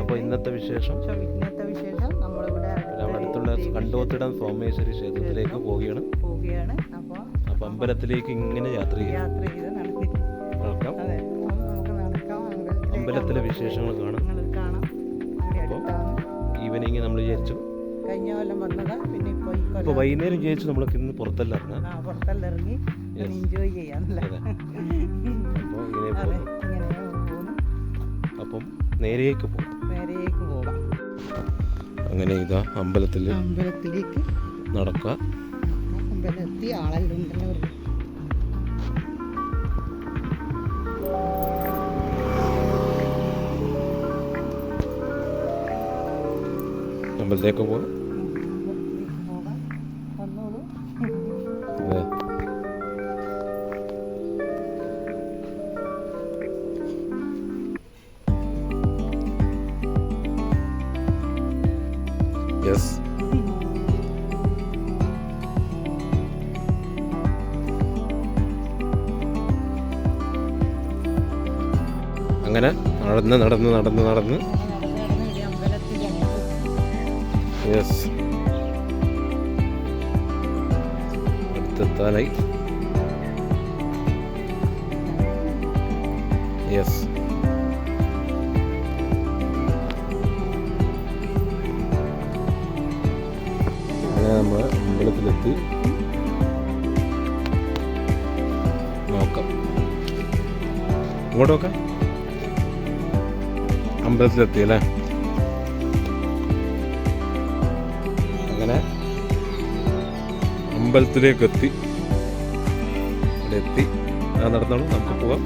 അപ്പോൾ ഇന്നത്തെ വിശേഷം? ഇന്നത്തെ വിശേഷം നമ്മളിവിടെ അടുത്തുള്ള കണ്ടോത്തിടം സോമേശ്വരി ക്ഷേത്രത്തിലേക്ക് പോവുകയാണ്. പോവുകയാണ്. അപ്പോൾ അമ്പലത്തിലേക്ക് ഇങ്ങനെ യാത്ര ചെയ്യാം ചെയ്ത് നടക്കാം. അമ്പലത്തിലെ വിശേഷങ്ങൾ കാണാം. അപ്പോൾ ഈവനിങ് നമ്മൾ വിചാരിച്ചു. കഴിഞ്ഞ കൊല്ലം വന്നതാ. പിന്നെ ഇപ്പോൾ കൊല്ലം വൈകുന്നേരം വിചാരിച്ചു നമ്മളൊക്കെ ഇന്ന് പുറത്തല്ല ഇറങ്ങാം. ആ പുറത്തെല്ലാം ഇറങ്ങി എൻജോയ് ചെയ്യാന്നല്ലേ നേരേക്ക് പോകും നേരേക്ക് പോകാം. അങ്ങനെ ഇതാ അമ്പലത്തിൽ അമ്പലത്തിലേക്ക് നടക്കുക. അമ്പലത്തിൽ ആളെല്ലാം ഉണ്ടല്ലോ ഒരു അമ്പലത്തിലേക്ക് പോകാം. അങ്ങനെ നടന്ന് നടന്ന് നടന്ന് നടന്ന്. യെസ് അടുത്തെത്താനായി. യെസ് അമ്പലത്തിലെത്തി. നോക്കാം. ഇങ്ങോട്ട് നോക്കാം. അമ്പലത്തിലെത്തി അല്ലേ അങ്ങനെ അമ്പലത്തിലേക്ക് എത്തി ഇവിടെ എത്തി. ആ നടന്നോളൂ. നമുക്ക് പോവാം.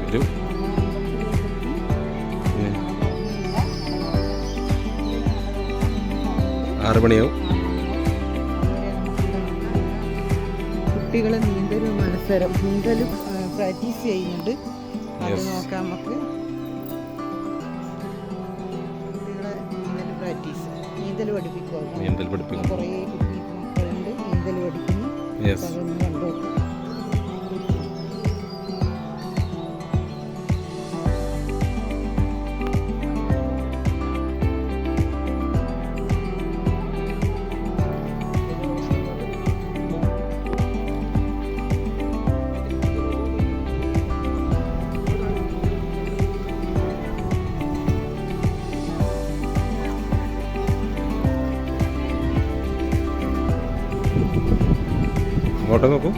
വരൂ. ആറ് മണിയാവും. കുട്ടികളെ നീന്തലും മത്സരം നീന്തലും പ്രാക്ടീസ് ചെയ്യുന്നുണ്ട്. അത് നോക്കാം നമുക്ക്. നീന്തൽ പഠിപ്പിക്കുക നീന്തൽ പഠിപ്പിക്കും കുറേ കുട്ടി നീന്തൽ പഠിക്കുന്നു. അങ്ങോട്ട് നോക്കൂ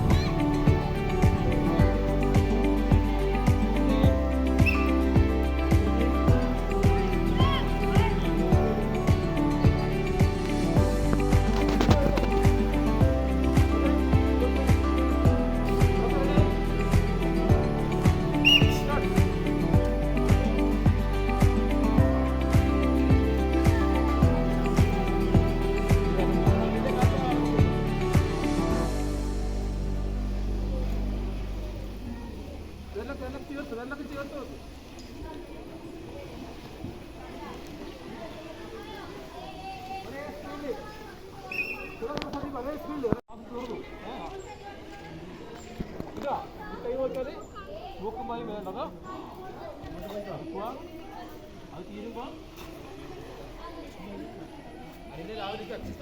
യെസ് അപ്പൊ അതൊന്ന് കണ്ടു നോക്കാം.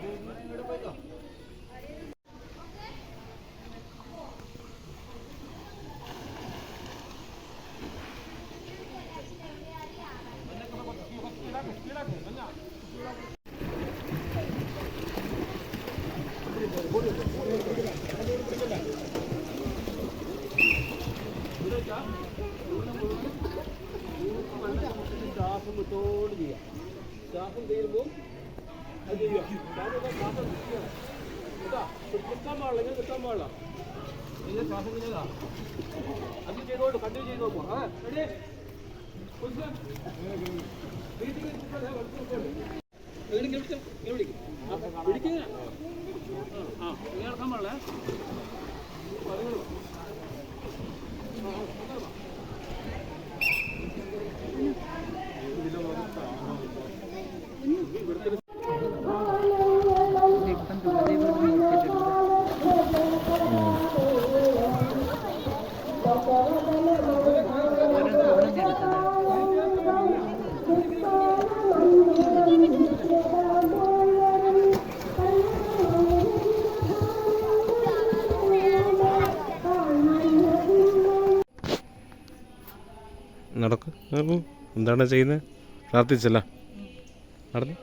ഇങ്ങോട്ട് ഇവിടെ ശ്വാസം വിട്ടോട് ചെയ്യാം ശ്വാസം തീരുമ്പോൾ അത് ചെയ്യുക. ശ്വാസം കേട്ടോ കിട്ടാൻ പാടില്ല ഇങ്ങനെ കിട്ടാൻ പാടില്ല. ഇങ്ങനെ ശ്വാസം കഴിഞ്ഞതാ അത് ചെയ്തോട്ട് കണ്ടിന്യൂ ചെയ്ത് നോക്കുക അതെ റെഡി പിടിക്കുക ആ ഇങ്ങനെ നടക്കാൻ പാടില്ല. പറയുള്ളൂ എന്താണ് ചെയ്യുന്നത് പ്രാർത്ഥിച്ചല്ല. നടന്നു.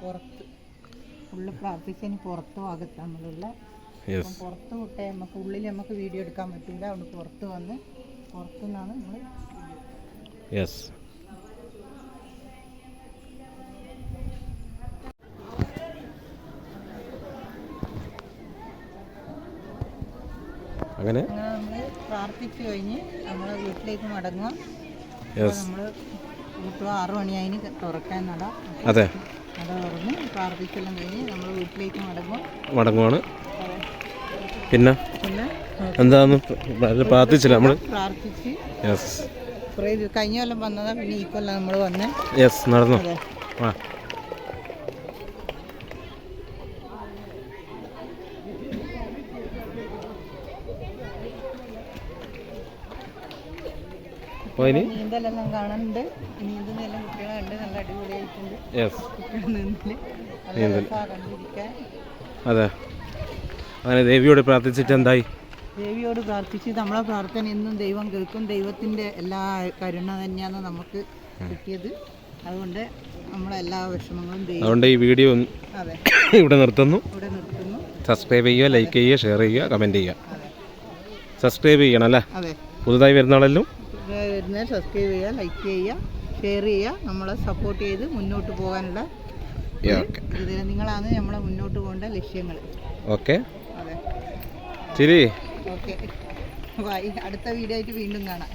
പുറത്ത് പ്രാർത്ഥിച്ചതിന് പുറത്ത് ഭാഗത്ത് നമ്മളുള്ള യെസ് പുറത്ത് വിട്ടേ നമുക്ക് ഉള്ളിൽ നമുക്ക് വീഡിയോ എടുക്കാൻ പറ്റില്ല അതുകൊണ്ട് പുറത്ത് വന്ന് പുറത്തു നിന്നാണ് നമ്മൾ യെസ് അങ്ങനെ പ്രാർത്ഥിച്ചു കഴിഞ്ഞ് നമ്മൾ വീട്ടിലേക്ക് മടങ്ങും നമ്മൾ വീട്ടിൽ ആറു മണിയായി തുറക്കാൻ നട. അതെ. നട തുറന്ന് പ്രാർത്ഥിച്ചെല്ലാം കഴിഞ്ഞ് നമ്മൾ വീട്ടിലേക്ക് മടങ്ങും മടങ്ങുവാണ്. പിന്നെ? എന്താന്ന് പ്രാർത്ഥിച്ചില്ല നമ്മൾ പ്രാർത്ഥിച്ച് യെസ് കഴിഞ്ഞ കൊല്ലം വന്നതാ പിന്നെ ഈ കൊല്ലം നമ്മൾ വന്ന്. യെസ് നടന്നു. ആ. നീന്തുന്നെല്ലാം കുട്ടികളെ കണ്ട് നല്ല അടിപൊളിയായിട്ടുണ്ട്. യെസ് നീന്തൽ. അതെ. അങ്ങനെ ദേവിയോട് പ്രാർത്ഥിച്ചിട്ട് എന്തായി? ദേവിയോട് പ്രാർത്ഥിച്ച് നമ്മളെ പ്രാർത്ഥന എന്നും ദൈവം കേൾക്കും. ദൈവത്തിന്റെ എല്ലാ കരുണ തന്നെയാണ് നമുക്ക് കിട്ടിയത്. അതുകൊണ്ട് നമ്മളെല്ലാ വിഷമങ്ങളും അതുകൊണ്ട് ഈ വീഡിയോ ഇവിടെ നിർത്തുന്നു. സബ്സ്ക്രൈബ് ചെയ്യുക ലൈക്ക് ചെയ്യുക ഷെയർ ചെയ്യുക കമന്റ് ചെയ്യുക. സബ്സ്ക്രൈബ് ചെയ്യണം അല്ലേ? പുതുതായി വരുന്ന ആളെല്ലാം വരുന്ന സബ്സ്ക്രൈബ് ചെയ്യുക ലൈക്ക് ചെയ്യുക ഷെയർ ചെയ്യുക. നമ്മളെ സപ്പോർട്ട് ചെയ്ത് മുന്നോട്ട് പോകാനുള്ള ഇത് നിങ്ങളാണ് നമ്മളെ മുന്നോട്ട് പോകേണ്ട ലക്ഷ്യങ്ങൾ ഓക്കെ അതെ. ശരി. ഓക്കെ അടുത്ത വീഡിയോ ആയിട്ട് വീണ്ടും കാണാം.